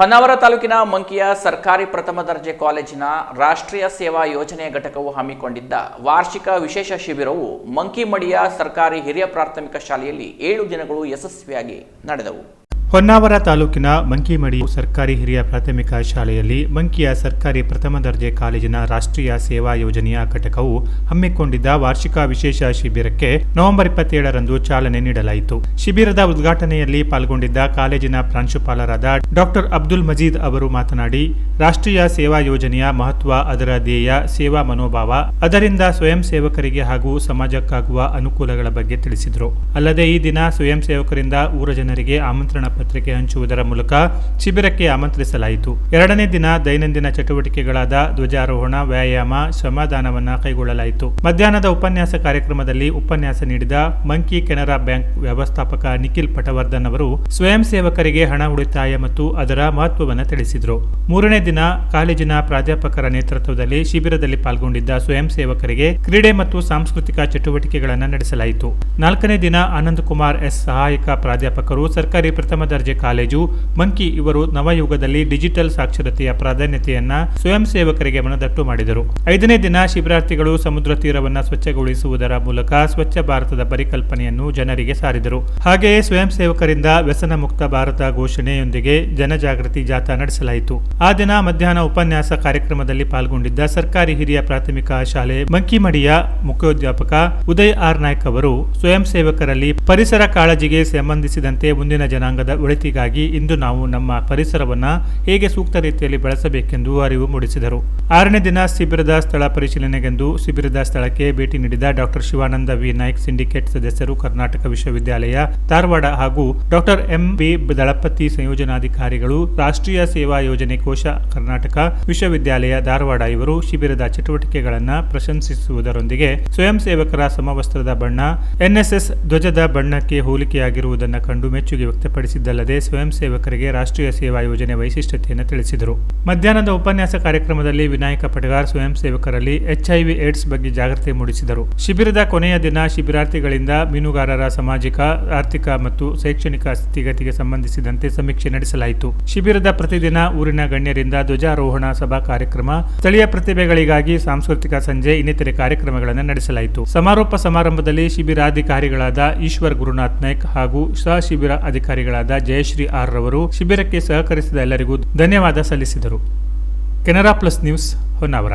ಹೊನ್ನಾವರ ತಾಲೂಕಿನ ಮಂಕಿಯ ಸರ್ಕಾರಿ ಪ್ರಥಮ ದರ್ಜೆ ಕಾಲೇಜಿನ ರಾಷ್ಟ್ರೀಯ ಸೇವಾ ಯೋಜನೆ ಘಟಕವು ಹಮ್ಮಿಕೊಂಡಿದ್ದ ವಾರ್ಷಿಕ ವಿಶೇಷ ಶಿಬಿರವು ಮಂಕಿಮಡಿಯ ಸರ್ಕಾರಿ ಹಿರಿಯ ಪ್ರಾಥಮಿಕ ಶಾಲೆಯಲ್ಲಿ ಏಳು ದಿನಗಳು ಯಶಸ್ವಿಯಾಗಿ ನಡೆದವು. ಹೊನ್ನಾವರ ತಾಲೂಕಿನ ಮಂಕಿಮಡಿ ಸರ್ಕಾರಿ ಹಿರಿಯ ಪ್ರಾಥಮಿಕ ಶಾಲೆಯಲ್ಲಿ ಮಂಕಿಯ ಸರ್ಕಾರಿ ಪ್ರಥಮ ದರ್ಜೆ ಕಾಲೇಜಿನ ರಾಷ್ಟ್ರೀಯ ಸೇವಾ ಯೋಜನೆಯ ಘಟಕವು ಹಮ್ಮಿಕೊಂಡಿದ್ದ ವಾರ್ಷಿಕ ವಿಶೇಷ ಶಿಬಿರಕ್ಕೆ ನವೆಂಬರ್ ಇಪ್ಪತ್ತೇಳರಂದು ಚಾಲನೆ ನೀಡಲಾಯಿತು. ಶಿಬಿರದ ಉದ್ಘಾಟನೆಯಲ್ಲಿ ಪಾಲ್ಗೊಂಡಿದ್ದ ಕಾಲೇಜಿನ ಪ್ರಾಂಶುಪಾಲರಾದ ಡಾಕ್ಟರ್ ಅಬ್ದುಲ್ ಮಜೀದ್ ಅವರು ಮಾತನಾಡಿ, ರಾಷ್ಟ್ರೀಯ ಸೇವಾ ಯೋಜನೆಯ ಮಹತ್ವ, ಅದರ ಧ್ಯೇಯ, ಸೇವಾ ಮನೋಭಾವ, ಅದರಿಂದ ಸ್ವಯಂ ಸೇವಕರಿಗೆ ಹಾಗೂ ಸಮಾಜಕ್ಕಾಗುವ ಅನುಕೂಲಗಳ ಬಗ್ಗೆ ತಿಳಿಸಿದರು. ಅಲ್ಲದೆ ಈ ದಿನ ಸ್ವಯಂ ಸೇವಕರಿಂದ ಊರ ಜನರಿಗೆ ಆಮಂತ್ರಣ ಪತ್ರಿಕೆ ಹಂಚುವುದರ ಮೂಲಕ ಶಿಬಿರಕ್ಕೆ ಆಮಂತ್ರಿಸಲಾಯಿತು. ಎರಡನೇ ದಿನ ದೈನಂದಿನ ಚಟುವಟಿಕೆಗಳಾದ ಧ್ವಜಾರೋಹಣ, ವ್ಯಾಯಾಮ, ಶ್ರಮದಾನವನ್ನ ಕೈಗೊಳ್ಳಲಾಯಿತು. ಮಧ್ಯಾಹ್ನದ ಉಪನ್ಯಾಸ ಕಾರ್ಯಕ್ರಮದಲ್ಲಿ ಉಪನ್ಯಾಸ ನೀಡಿದ ಮಂಕಿ ಕೆನರಾ ಬ್ಯಾಂಕ್ ವ್ಯವಸ್ಥಾಪಕ ನಿಖಿಲ್ ಪಟವರ್ಧನ್ ಅವರು ಸ್ವಯಂ ಸೇವಕರಿಗೆ ಹಣ ಉಳಿತಾಯ ಮತ್ತು ಅದರ ಮಹತ್ವವನ್ನು ತಿಳಿಸಿದರು. ಮೂರನೇ ದಿನ ಕಾಲೇಜಿನ ಪ್ರಾಧ್ಯಾಪಕರ ನೇತೃತ್ವದಲ್ಲಿ ಶಿಬಿರದಲ್ಲಿ ಪಾಲ್ಗೊಂಡಿದ್ದ ಸ್ವಯಂ ಸೇವಕರಿಗೆ ಕ್ರೀಡೆ ಮತ್ತು ಸಾಂಸ್ಕೃತಿಕ ಚಟುವಟಿಕೆಗಳನ್ನು ನಡೆಸಲಾಯಿತು. ನಾಲ್ಕನೇ ದಿನ ಆನಂದ್ ಕುಮಾರ್ ಎಸ್ ಸಹಾಯಕ ಪ್ರಾಧ್ಯಾಪಕರು ಸರ್ಕಾರಿ ಪ್ರಥಮ ದರ್ಜೆ ಕಾಲೇಜು, ಮಂಕಿ ಇವರು ನವಯುಗದಲ್ಲಿ ಡಿಜಿಟಲ್ ಸಾಕ್ಷರತೆಯ ಪ್ರಾಧಾನ್ಯತೆಯನ್ನ ಸ್ವಯಂ ಸೇವಕರಿಗೆ ಮನದಟ್ಟು ಮಾಡಿದರು. ಐದನೇ ದಿನ ಶಿಬಿರಾರ್ಥಿಗಳು ಸಮುದ್ರ ತೀರವನ್ನು ಸ್ವಚ್ಛಗೊಳಿಸುವುದರ ಮೂಲಕ ಸ್ವಚ್ಛ ಭಾರತದ ಪರಿಕಲ್ಪನೆಯನ್ನು ಜನರಿಗೆ ಸಾರಿದರು. ಹಾಗೆಯೇ ಸ್ವಯಂ ಸೇವಕರಿಂದ ವ್ಯಸನ ಮುಕ್ತ ಭಾರತ ಘೋಷಣೆಯೊಂದಿಗೆ ಜನಜಾಗೃತಿ ಜಾಥಾ ನಡೆಸಲಾಯಿತು. ಆ ದಿನ ಮಧ್ಯಾಹ್ನ ಉಪನ್ಯಾಸ ಕಾರ್ಯಕ್ರಮದಲ್ಲಿ ಪಾಲ್ಗೊಂಡಿದ್ದ ಸರ್ಕಾರಿ ಹಿರಿಯ ಪ್ರಾಥಮಿಕ ಶಾಲೆ ಮಂಕಿಮಡಿಯ ಮುಖ್ಯೋಧ್ಯಾಪಕ ಉದಯ್ ಆರ್ ನಾಯ್ಕ್ ಅವರು ಸ್ವಯಂ ಸೇವಕರಲ್ಲಿ ಪರಿಸರ ಕಾಳಜಿಗೆ ಸಂಬಂಧಿಸಿದಂತೆ ಮುಂದಿನ ಜನಾಂಗದ ಒಳಿತಿಗಾಗಿ ಇಂದು ನಾವು ನಮ್ಮ ಪರಿಸರವನ್ನ ಹೇಗೆ ಸೂಕ್ತ ರೀತಿಯಲ್ಲಿ ಬಳಸಬೇಕೆಂದು ಅರಿವು ಮೂಡಿಸಿದರು. ಆರನೇ ದಿನ ಶಿಬಿರದ ಸ್ಥಳ ಪರಿಶೀಲನೆಗೆಂದು ಶಿಬಿರದ ಸ್ಥಳಕ್ಕೆ ಭೇಟಿ ನೀಡಿದ doctor Shivananda V. Naik, syndicate ಸದಸ್ಯರು ಕರ್ನಾಟಕ ವಿಶ್ವವಿದ್ಯಾಲಯ, ಧಾರವಾಡ ಹಾಗೂ ಡಾಕ್ಟರ್ ಎಂ. ಬಿ ದಳಪತಿ ಸಂಯೋಜನಾಧಿಕಾರಿಗಳು, ರಾಷ್ಟ್ರೀಯ ಸೇವಾ ಯೋಜನೆ ಕೋಶ ಕರ್ನಾಟಕ ವಿಶ್ವವಿದ್ಯಾಲಯ, ಧಾರವಾಡ ಇವರು ಶಿಬಿರದ ಚಟುವಟಿಕೆಗಳನ್ನು ಪ್ರಶಂಸಿಸುವುದರೊಂದಿಗೆ ಸ್ವಯಂ ಸೇವಕರ ಸಮವಸ್ತ್ರದ ಬಣ್ಣ ಎನ್ಎಸ್ಎಸ್ ಧ್ವಜದ ಬಣ್ಣಕ್ಕೆ ಹೋಲಿಕೆಯಾಗಿರುವುದನ್ನು ಕಂಡು ಮೆಚ್ಚುಗೆ ವ್ಯಕ್ತಪಡಿಸಿದ್ದಲ್ಲದೆ ಸ್ವಯಂ ಸೇವಕರಿಗೆ ರಾಷ್ಟ್ರೀಯ ಸೇವಾ ಯೋಜನೆ ವೈಶಿಷ್ಟ್ಯತೆಯನ್ನು ತಿಳಿಸಿದರು. ಮಧ್ಯಾಹ್ನದ ಉಪನ್ಯಾಸ ಕಾರ್ಯಕ್ರಮದಲ್ಲಿ ವಿನಾಯಕ ಪಟಗಾರ್ ಸ್ವಯಂ ಸೇವಕರಲ್ಲಿ ಎಚ್ಐವಿ ಏಡ್ಸ್ ಬಗ್ಗೆ ಜಾಗೃತಿ ಮೂಡಿಸಿದರು. ಶಿಬಿರದ ಕೊನೆಯ ದಿನ ಶಿಬಿರಾರ್ಥಿಗಳಿಂದ ಮೀನುಗಾರರ ಸಾಮಾಜಿಕ, ಆರ್ಥಿಕ ಮತ್ತು ಶೈಕ್ಷಣಿಕ ಸ್ಥಿತಿಗತಿಗೆ ಸಂಬಂಧಿಸಿದಂತೆ ಸಮೀಕ್ಷೆ ನಡೆಸಲಾಯಿತು. ಶಿಬಿರದ ಪ್ರತಿದಿನ ಊರಿನ ಗಣ್ಯರಿಂದ ಧ್ವಜಾರೋಹಣ ಸಭಾ ಕಾರ್ಯಕ್ರಮ, ಸ್ಥಳೀಯ ಪ್ರತಿಭೆಗಳಿಗಾಗಿ ಸಾಂಸ್ಕೃತಿಕ ಸಂಜೆ, ಇನ್ನಿತರೆ ಕಾರ್ಯಕ್ರಮಗಳನ್ನು ನಡೆಸಲಾಯಿತು. ಸಮಾರೋಪ ಸಮಾರಂಭದಲ್ಲಿ ಶಿಬಿರಾಧಿಕಾರಿಗಳಾದ ಈಶ್ವರ್ ಗುರುನಾಥ್ ನಾಯ್ಕ್ ಹಾಗೂ ಸಹ ಶಿಬಿರ ಅಧಿಕಾರಿಗಳಾದ ಜಯಶ್ರೀ ಆರ್ ರವರು ಶಿಬಿರಕ್ಕೆ ಸಹಕರಿಸಿದ ಎಲ್ಲರಿಗೂ ಧನ್ಯವಾದ ಸಲ್ಲಿಸಿದರು. Canara plus news Honnavar.